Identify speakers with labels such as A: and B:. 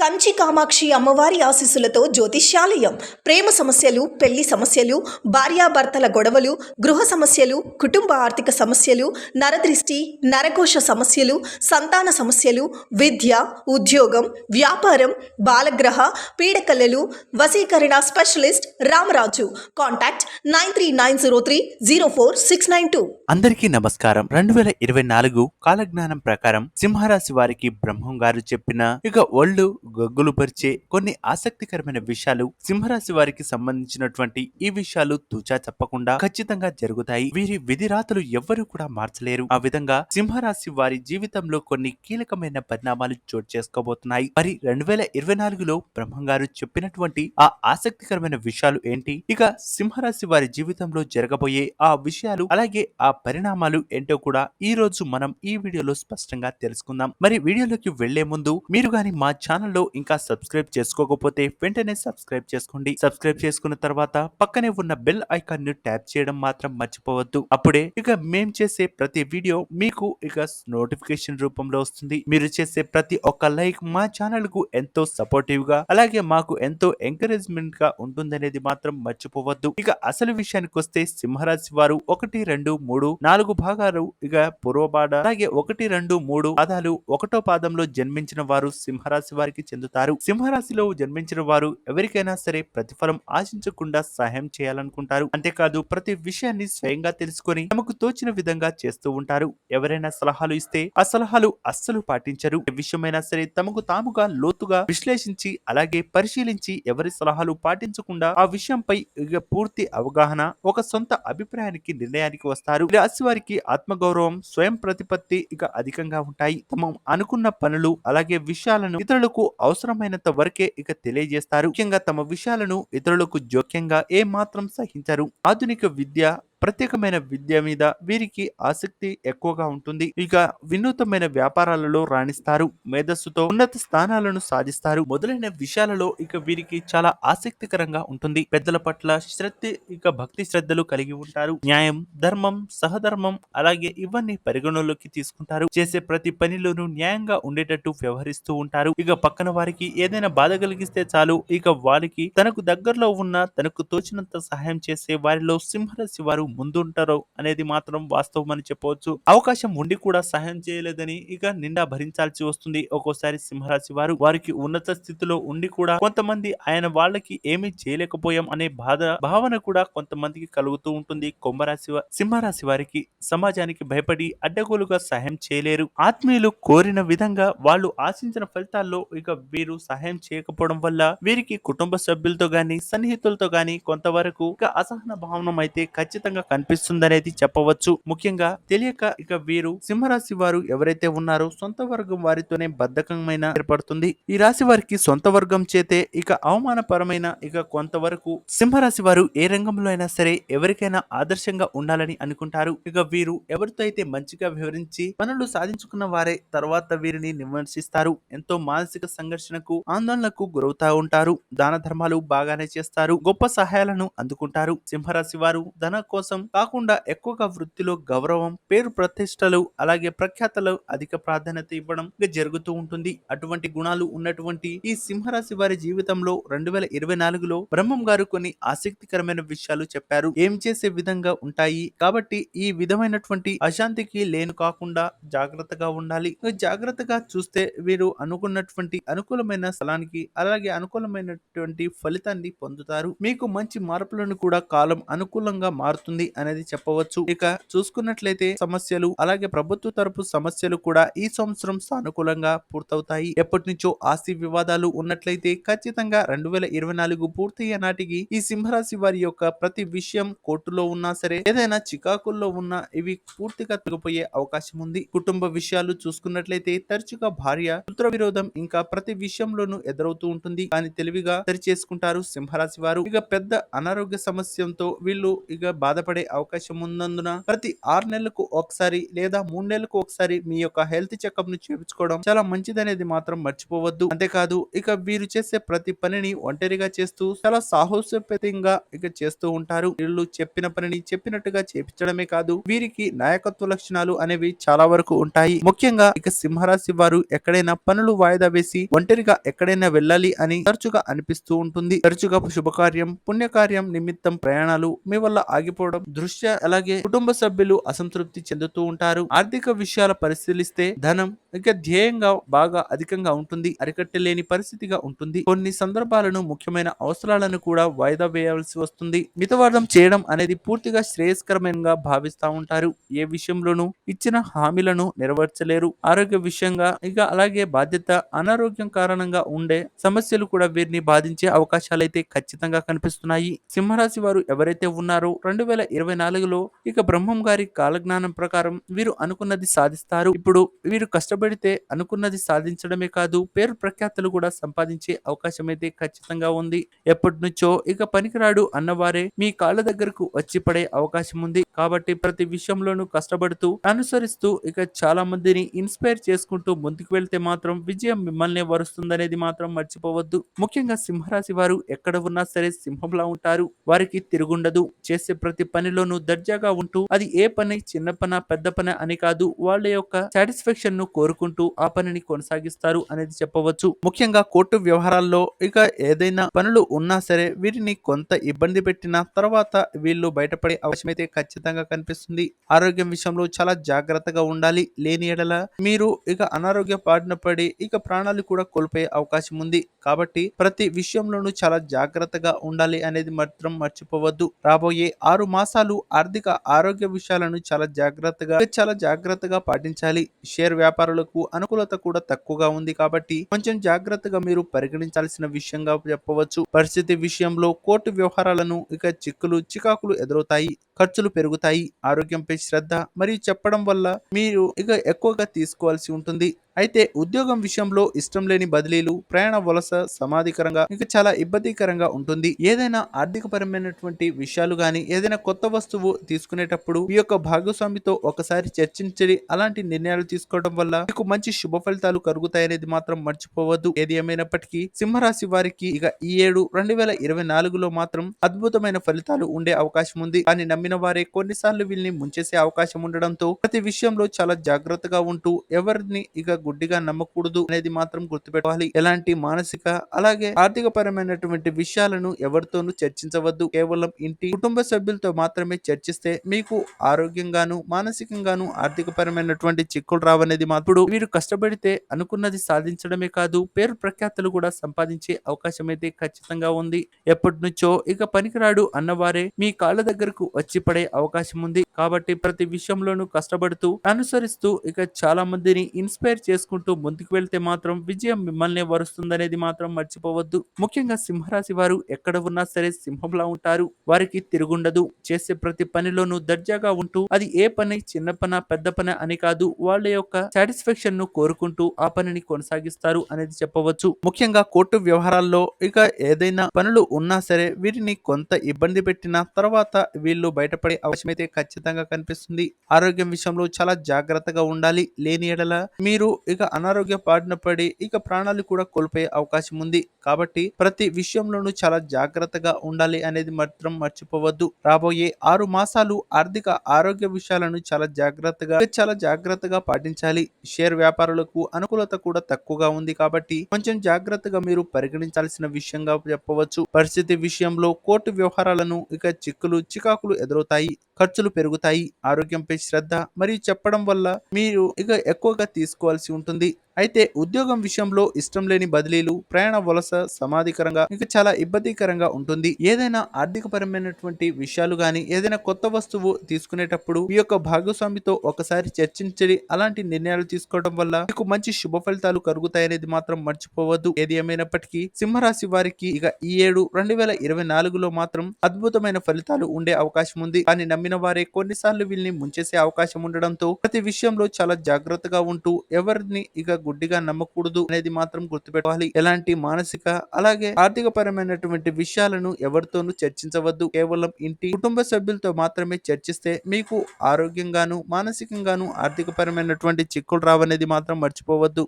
A: కంచి కామాక్షి అమ్మవారి ఆశీస్సులతో జ్యోతిష్యాలయం. ప్రేమ సమస్యలు పెళ్ళి సమస్యలు భార్యాభర్తల గొడవలు గృహ సమస్యలు కుటుంబ ఆర్థిక సమస్యలు నరదృష్టి నరకోశ సమస్యలు సంతాన సమస్యలు విద్య ఉద్యోగం వ్యాపారం బాలగ్రహ పీడకలలు వశీకరణ specialist Ramaraju. Contact nine three nine zero three zero four six nine two.
B: అందరికీ నమస్కారం. రెండు వేల ఇరవై నాలుగు కాలజ్ఞానం ప్రకారం సింహరాశి వారికి బ్రహ్మం గారు చెప్పిన ఇక ఒళ్ళు గగ్గులు పరిచే కొన్ని ఆసక్తికరమైన విషయాలు సింహరాశి వారికి సంబంధించినటువంటి ఈ విషయాలు తూచా చెప్పకుండా ఖచ్చితంగా జరుగుతాయి. వీరి విధిరాతలు ఎవ్వరూ కూడా మార్చలేరు. ఆ విధంగా సింహరాశి వారి జీవితంలో కొన్ని కీలకమైన పరిణామాలు చోటు చేసుకోబోతున్నాయి. మరి రెండు వేల ఇరవై నాలుగులో బ్రహ్మం గారు చెప్పినటువంటి ఆ ఆసక్తికరమైన విషయాలు ఏంటి? ఇక సింహరాశి వారి జీవితంలో జరగబోయే ఆ విషయాలు అలాగే ఆ పరిణామాలు ఏంటో కూడా ఈ రోజు మనం ఈ వీడియోలో స్పష్టంగా తెలుసుకుందాం. మరి వీడియోలోకి వెళ్ళే ముందు మీరు గాని మా ఛానల్లో ఇంకా సబ్స్క్రైబ్ చేసుకోకపోతే వెంటనే సబ్స్క్రైబ్ చేసుకోండి. సబ్స్క్రైబ్ చేసుకున్న తర్వాత పక్కనే ఉన్న బెల్ ఐకాన్ని ట్యాప్ చేయడం మాత్రం మర్చిపోవద్దు. అప్పుడే ఇక మేం చేసే ప్రతి వీడియో మీకు ఇక నోటిఫికేషన్ రూపంలో వస్తుంది. మీరు చేసే ప్రతి ఒక్క లైక్ మా ఛానల్కు ఎంతో సపోర్టివ్గా అలాగే మాకు ఎంతో ఎంకరేజ్మెంట్గా ఉంటుందనేది మాత్రం మర్చిపోవద్దు. ఇక అసలు విషయానికి వస్తే సింహరాశి వారు ఒకటి రెండు మూడు నాలుగు భాగాలు ఇక పూర్వబాడ అలాగే ఒకటి రెండు మూడు పాదాలు ఒకటో పాదంలో జన్మించిన వారు సింహరాశి వారికి చెందుతారు. సింహరాశిలో జన్మించిన వారు ఎవరికైనా సరే ప్రతిఫలం ఆశించకుండా సహాయం చేయాలనుకుంటారు. అంతేకాదు ప్రతి విషయాన్ని స్వయంగా తెలుసుకొని తమకు తోచిన విధంగా చేస్తూ ఉంటారు. ఎవరైనా సలహాలు ఇస్తే ఆ సలహాలు అస్సలు పాటించరు. ఏ విషయమైనా సరే తమకు తాముగా లోతుగా విశ్లేషించి అలాగే పరిశీలించి ఎవరి సలహాలు పాటించకుండా ఆ విషయంపై ఇక పూర్తి అవగాహన ఒక సొంత అభిప్రాయానికి నిర్ణయానికి వస్తారు. రాశి వారికి ఆత్మగౌరవం స్వయం ప్రతిపత్తి ఇక అధికంగా ఉంటాయి. తమ అనుకున్న పనులు అలాగే విషయాలను ఇతరులకు అవసరమైనంత వరకే ఇక తెలియజేస్తారు. ముఖ్యంగా తమ విషయాలను ఇతరులకు జోక్యంగా ఏ మాత్రం సహించరు. ఆధునిక విద్య ప్రత్యేకమైన విద్య మీద వీరికి ఆసక్తి ఎక్కువగా ఉంటుంది. ఇక వినూతమైన వ్యాపారాలలో రాణిస్తారు. మేధస్సుతో ఉన్నత స్థానాలను సాధిస్తారు. మొదలైన విషయాలలో ఇక వీరికి చాలా ఆసక్తికరంగా ఉంటుంది. పెద్దల పట్ల శ్రద్ధ ఇక భక్తి శ్రద్ధలు కలిగి ఉంటారు. న్యాయం ధర్మం సహధర్మం అలాగే ఇవన్నీ పరిగణలోకి తీసుకుంటారు. చేసే ప్రతి పనిలోనూ న్యాయంగా ఉండేటట్టు వ్యవహరిస్తూ ఉంటారు. ఇక పక్కన వారికి ఏదైనా బాధ కలిగిస్తే చాలు. ఇక వారికి తనకు దగ్గరలో ఉన్న తనకు తోచినంత సహాయం చేసే వారిలో సింహరాశి వారు ముందుంటారు అనేది మాత్రం వాస్తవం అని చెప్పవచ్చు. అవకాశం ఉండి కూడా సహాయం చేయలేదని ఇక నిండా భరించాల్సి వస్తుంది. ఒక్కోసారి సింహరాశి వారు వారికి ఉన్నత స్థితిలో ఉండి కూడా కొంతమంది ఆయన వాళ్ళకి ఏమీ చేయలేకపోయాం అనే బాధ భావన కూడా కొంతమందికి కలుగుతూ ఉంటుంది. కుంభరాశి సింహరాశి వారికి సమాజానికి భయపడి అడ్డగోలుగా సహాయం చేయలేరు. ఆత్మీయులు కోరిన విధంగా వాళ్ళు ఆశించిన ఫలితాల్లో ఇక వీరు సహాయం చేయకపోవడం వల్ల వీరికి కుటుంబ సభ్యులతో గాని సన్నిహితులతో గాని కొంతవరకు ఇక అసహన భావనం అయితే ఖచ్చితంగా కనిపిస్తుందనేది చెప్పవచ్చు. ముఖ్యంగా తెలియక ఇక వీరు సింహరాశి వారు ఎవరైతే ఉన్నారో సొంత వర్గం వారితోనే బద్ధకమైన ఏర్పడుతుంది. ఈ రాశి వారికి సొంత వర్గం చేతే ఇక అవమానపరమైన ఇక కొంతవరకు సింహరాశి వారు ఏ రంగంలో అయినా సరే ఎవరికైనా ఆదర్శంగా ఉండాలని అనుకుంటారు. ఇక వీరు ఎవరితో అయితే మంచిగా వివరించి పనులు సాధించుకున్న వారే తర్వాత వీరిని విమర్శిస్తారు. ఎంతో మానసిక సంఘర్షణకు ఆందోళనకు గురవుతా ఉంటారు. దాన ధర్మాలు బాగానే చేస్తారు. గొప్ప సహాయాలను అందుకుంటారు. సింహరాశి వారు ధన కోసం కాకుండా ఎక్కువగా వృత్తిలో గౌరవం పేరు ప్రతిష్టలు అలాగే ప్రఖ్యాతలు అధిక ప్రాధాన్యత ఇవ్వడం జరుగుతూ ఉంటుంది. అటువంటి గుణాలు ఉన్నటువంటి ఈ సింహరాశి వారి జీవితంలో రెండు వేల ఇరవై నాలుగులో బ్రహ్మం గారు కొన్ని ఆసక్తికరమైన విషయాలు చెప్పారు. ఏం చేసే విధంగా ఉంటాయి? కాబట్టి ఈ విధమైనటువంటి అశాంతికి లేను కాకుండా జాగ్రత్తగా ఉండాలి. జాగ్రత్తగా చూస్తే వీరు అనుకున్నటువంటి అనుకూలమైన స్థలానికి అలాగే అనుకూలమైనటువంటి ఫలితాన్ని పొందుతారు. మీకు మంచి మార్పులను కూడా కాలం అనుకూలంగా మారుతుంది. అనేది చెప్పవచ్చు. ఇక చూసుకున్నట్లయితే సమస్యలు అలాగే ప్రభుత్వ తరపు సమస్యలు కూడా ఈ సంవత్సరం సానుకూలంగా పూర్తవుతాయి. ఎప్పటి నుంచో ఆస్తి వివాదాలు ఉన్నట్లయితే ఖచ్చితంగా రెండు వేల ఇరవై నాలుగు పూర్తయ్యే నాటికి ఈ సింహరాశి వారి యొక్క ప్రతి విషయం కోర్టులో ఉన్నా సరే ఏదైనా చికాకుల్లో ఉన్నా ఇవి పూర్తిగా తొలగిపోయే అవకాశం ఉంది. కుటుంబ విషయాలు చూసుకున్నట్లయితే తరచుగా భార్య పుత్ర విరోధం ఇంకా ప్రతి విషయంలోనూ ఎదురవుతూ ఉంటుంది. కానీ తెలివిగా సరి చేసుకుంటారు సింహరాశి వారు. ఇక పెద్ద అనారోగ్య సమస్యతో వీళ్ళు ఇక బాధ బాధపడే అవకాశం ఉన్నందున ప్రతి ఆరు నెలలకు ఒకసారి లేదా మూడు నెలలకు ఒకసారి మీ యొక్క హెల్త్ చెకప్ను చేయించుకోవడం చాలా మంచిదనేది మాత్రం మర్చిపోవద్దు. అంతేకాదు ఇక వీరు చేసే ప్రతి పనిని ఒంటరిగా చేస్తూ చాలా సాహసోపేతంగా ఇక చేస్తూ ఉంటారు. వీళ్ళు చెప్పిన పనిని చెప్పినట్టుగా చేపించడమే కాదు వీరికి నాయకత్వ లక్షణాలు అనేవి చాలా వరకు ఉంటాయి. ముఖ్యంగా ఇక సింహరాశి వారు ఎక్కడైనా పనులు వాయిదా వేసి ఒంటరిగా ఎక్కడైనా వెళ్ళాలి అని తరచుగా అనిపిస్తూ ఉంటుంది. తరచుగా శుభకార్యం పుణ్యకార్యం నిమిత్తం ప్రయాణాలు మీ వల్ల ఆగిపోవడం దృష్ట్యా అలాగే కుటుంబ సభ్యులు అసంతృప్తి చెందుతూ ఉంటారు. ఆర్థిక విషయాల పరిశీలిస్తే ధనం ఇక ధ్యేయంగా బాగా అధికంగా ఉంటుంది అరికట్టలేని పరిస్థితిగా ఉంటుంది. కొన్ని సందర్భాలను ముఖ్యమైన అవసరాలను కూడా వాయిదా వేయాల్సి వస్తుంది. మితవాదం చేయడం అనేది పూర్తిగా శ్రేయస్కరమైనగా భావిస్తా ఉంటారు. ఏ విషయంలోనూ ఇచ్చిన హామీలను నెరవేర్చలేరు. ఆరోగ్య విషయంగా ఇక అలాగే బాధ్యత అనారోగ్యం కారణంగా ఉండే సమస్యలు కూడా వీరిని బాధించే అవకాశాలు అయితే ఖచ్చితంగా కనిపిస్తున్నాయి. సింహరాశి వారు ఎవరైతే ఉన్నారో రెండు వేల ఇరవై నాలుగులో ఇక బ్రహ్మం గారి కాలజ్ఞానం ప్రకారం వీరు అనుకున్నది సాధిస్తారు. ఇప్పుడు వీరు కష్టపడితే అనుకున్నది సాధించడమే కాదు పేరు ప్రఖ్యాతులు కూడా సంపాదించే అవకాశం అయితే ఖచ్చితంగా ఉంది. ఎప్పటి నుంచో ఇక పనికిరాడు అన్నవారే మీ కాళ్ళ దగ్గరకు వచ్చి పడే అవకాశం ఉంది. కాబట్టి ప్రతి విషయంలోనూ కష్టపడుతూ అనుసరిస్తూ ఇక చాలా మందిని ఇన్స్పైర్ చేసుకుంటూ ముందుకు వెళ్తే మాత్రం విజయం మిమ్మల్ని వరుస్తుందనేది మాత్రం మర్చిపోవద్దు. ముఖ్యంగా సింహరాశి వారు ఎక్కడ ఉన్నా సరే సింహంలా ఉంటారు. వారికి తిరుగుండదు. చేసే ప్రతి పనిలోనూ దర్జాగా ఉంటూ అది ఏ పని చిన్న పన పెద్ద పని అని కాదు వాళ్ళ యొక్క సాటిస్ఫాక్షన్ను కోరుకుంటూ ఆ పనిని కొనసాగిస్తారు అనేది చెప్పవచ్చు. ముఖ్యంగా కోర్టు వ్యవహారాల్లో ఇక ఏదైనా పనులు ఉన్నా సరే వీరిని కొంత ఇబ్బంది పెట్టిన తర్వాత వీళ్ళు బయటపడే అవసరమైతే అయితే ఖచ్చితంగా కనిపిస్తుంది. ఆరోగ్యం విషయంలో చాలా జాగ్రత్తగా ఉండాలి. లేని ఎడల మీరు ఇక అనారోగ్య బారిన పడి ఇక ప్రాణాలు కూడా కోల్పోయే అవకాశం ఉంది. కాబట్టి ప్రతి విషయంలోనూ చాలా జాగ్రత్తగా ఉండాలి అనేది మాత్రం మర్చిపోవద్దు. రాబోయే ఆరు మాసాలు ఆర్థిక ఆరోగ్య విషయాలను చాలా జాగ్రత్తగా చాలా జాగ్రత్తగా పాటించాలి. షేర్ వ్యాపారులు వ్యాపారులకు అనుకూలత కూడా తక్కువగా ఉంది కాబట్టి కొంచెం జాగ్రత్తగా మీరు పరిగణించాల్సిన విషయంగా చెప్పవచ్చు. పరిస్థితి విషయంలో కోర్టు వ్యవహారాలను ఇక చిక్కులు చికాకులు ఎదురవుతాయి ఖర్చులు పెరుగుతాయి ఆరోగ్యంపై శ్రద్ధ మరియు చెప్పడం వల్ల మీరు ఇక ఎక్కువగా తీసుకోవాల్సి ఉంటుంది. అయితే ఉద్యోగం విషయంలో ఇష్టం లేని బదిలీలు ప్రయాణ వలస సమాధికరంగా ఇంకా చాలా ఇబ్బందికరంగా ఉంటుంది. ఏదైనా ఆర్థిక పరమైనటువంటి విషయాలు గాని ఏదైనా కొత్త వస్తువు తీసుకునేటప్పుడు మీ యొక్క భాగస్వామితో ఒకసారి చర్చించి అలాంటి నిర్ణయాలు తీసుకోవడం వల్ల మీకు మంచి శుభ ఫలితాలు కలుగుతాయనేది మాత్రం మర్చిపోవద్దు. ఏది ఏమైనప్పటికీ సింహరాశి వారికి ఇక ఈ ఏడు రెండు వేల ఇరవై నాలుగులో మాత్రం అద్భుతమైన ఫలితాలు ఉండే అవకాశం ఉంది. కానీ నమ్మిన వారే కొన్నిసార్లు వీళ్ళని ముంచేసే అవకాశం ఉండడంతో ప్రతి విషయంలో చాలా జాగ్రత్తగా ఉంటూ ఎవరిని ఇక గుడ్డిగా నమ్మకూడదు అనేది మాత్రం గుర్తుపెట్టుకోవాలి. ఎలాంటి మానసిక అలాగే ఆర్థిక పరమైనటువంటి విషయాలను ఎవరితోనూ చర్చించవద్దు. కేవలం ఇంటి కుటుంబ సభ్యులతో మాత్రమే చర్చిస్తే మీకు ఆరోగ్యంగాను మానసికంగాను ఆర్థిక పరమైనటువంటి చిక్కులు రావనేది మాత్రం మీరు కష్టపడితే అనుకున్నది సాధించడమే కాదు పేరు ప్రఖ్యాతలు కూడా సంపాదించే అవకాశం అయితే ఖచ్చితంగా ఉంది. ఎప్పటి నుంచో ఇక పనికిరాడు అన్నవారే మీ కాళ్ళ దగ్గరకు వచ్చి పడే అవకాశం ఉంది. కాబట్టి ప్రతి విషయంలోనూ కష్టపడుతూ అనుసరిస్తూ ఇక చాలా మందిని ఇన్స్పైర్ చేసుకుంటూ ముందుకు వెళ్తే మాత్రం విజయం మిమ్మల్ని వరుస్తుందనేది మాత్రం మర్చిపోవద్దు. ముఖ్యంగా సింహరాశి వారు ఎక్కడ ఉన్నా సరే సింహంలా ఉంటారు. వారికి తిరుగుండదు. చేసే ప్రతి పనిలోనూ దర్జాగా ఉంటూ అది ఏ పని చిన్న పన పెద్ద పని అని కాదు వాళ్ళ యొక్క సాటిస్ఫాక్షన్ను కోరుకుంటూ ఆ పనిని కొనసాగిస్తారు అనేది చెప్పవచ్చు. ముఖ్యంగా కోర్టు వ్యవహారాల్లో ఇక ఏదైనా పనులు ఉన్నా సరే వీరిని కొంత ఇబ్బంది పెట్టిన తర్వాత వీళ్ళు బయటపడే అవసరమైతే అయితే ఖచ్చితంగా కనిపిస్తుంది. ఆరోగ్యం విషయంలో చాలా జాగ్రత్తగా ఉండాలి. లేని ఎడల మీరు ఇక అనారోగ్య బారిన పడి ఇక ప్రాణాలు కూడా కోల్పోయే అవకాశం ఉంది. కాబట్టి ప్రతి విషయంలోనూ చాలా జాగ్రత్తగా ఉండాలి అనేది మాత్రం మర్చిపోవద్దు. రాబోయే ఆరు మాసాలు ఆర్థిక ఆరోగ్య విషయాలను చాలా జాగ్రత్తగా చాలా జాగ్రత్తగా పాటించాలి. షేర్ వ్యాపారులకు అనుకూలత కూడా తక్కువగా ఉంది కాబట్టి కొంచెం జాగ్రత్తగా మీరు పరిగణించాల్సిన విషయంగా చెప్పవచ్చు. పరిస్థితి విషయంలో కోర్టు వ్యవహారాలను ఇక చిక్కులు చికాకులు ఎదురవుతాయి. ఖర్చులు పెరుగుతాయి. ఆరోగ్యంపై శ్రద్ధ మరియు చెప్పడం వల్ల మీరు ఇక ఎక్కువగా తీసుకోవాల్సి ఉంటుంది. అయితే ఉద్యోగం విషయంలో ఇష్టం లేని బదిలీలు ప్రయాణ వలస సమాధికరంగా ఇంకా చాలా ఇబ్బందికరంగా ఉంటుంది. ఏదైనా ఆర్థిక పరమైనటువంటి విషయాలు గాని ఏదైనా కొత్త వస్తువు తీసుకునేటప్పుడు మీ యొక్క భాగస్వామితో ఒకసారి చర్చించి అలాంటి నిర్ణయాలు తీసుకోవడం వల్ల మీకు మంచి శుభ ఫలితాలు కలుగుతాయనేది మాత్రం మర్చిపోవద్దు. ఏది ఏమైనప్పటికీ సింహరాశి వారికి ఇక ఈ ఏడు రెండు వేల ఇరవై నాలుగులో మాత్రం అద్భుతమైన ఫలితాలు ఉండే అవకాశం ఉంది. కానీ నమ్మిన వారే కొన్నిసార్లు వీళ్ళని ముంచేసే అవకాశం ఉండడంతో ప్రతి విషయంలో చాలా జాగ్రత్తగా ఉంటూ ఎవరిని ఇక గుడ్డిగా నమ్మకూడదు అనేది మాత్రం గుర్తుపెట్టుకోవాలి. ఎలాంటి మానసిక అలాగే ఆర్థిక పరమైనటువంటి విషయాలను ఎవరితోనూ చర్చించవద్దు. కేవలం ఇంటి కుటుంబ సభ్యులతో మాత్రమే చర్చిస్తే మీకు ఆరోగ్యంగాను మానసికంగాను ఆర్థిక పరమైనటువంటి చిక్కులు రావనేది మాత్రం మర్చిపోవద్దు.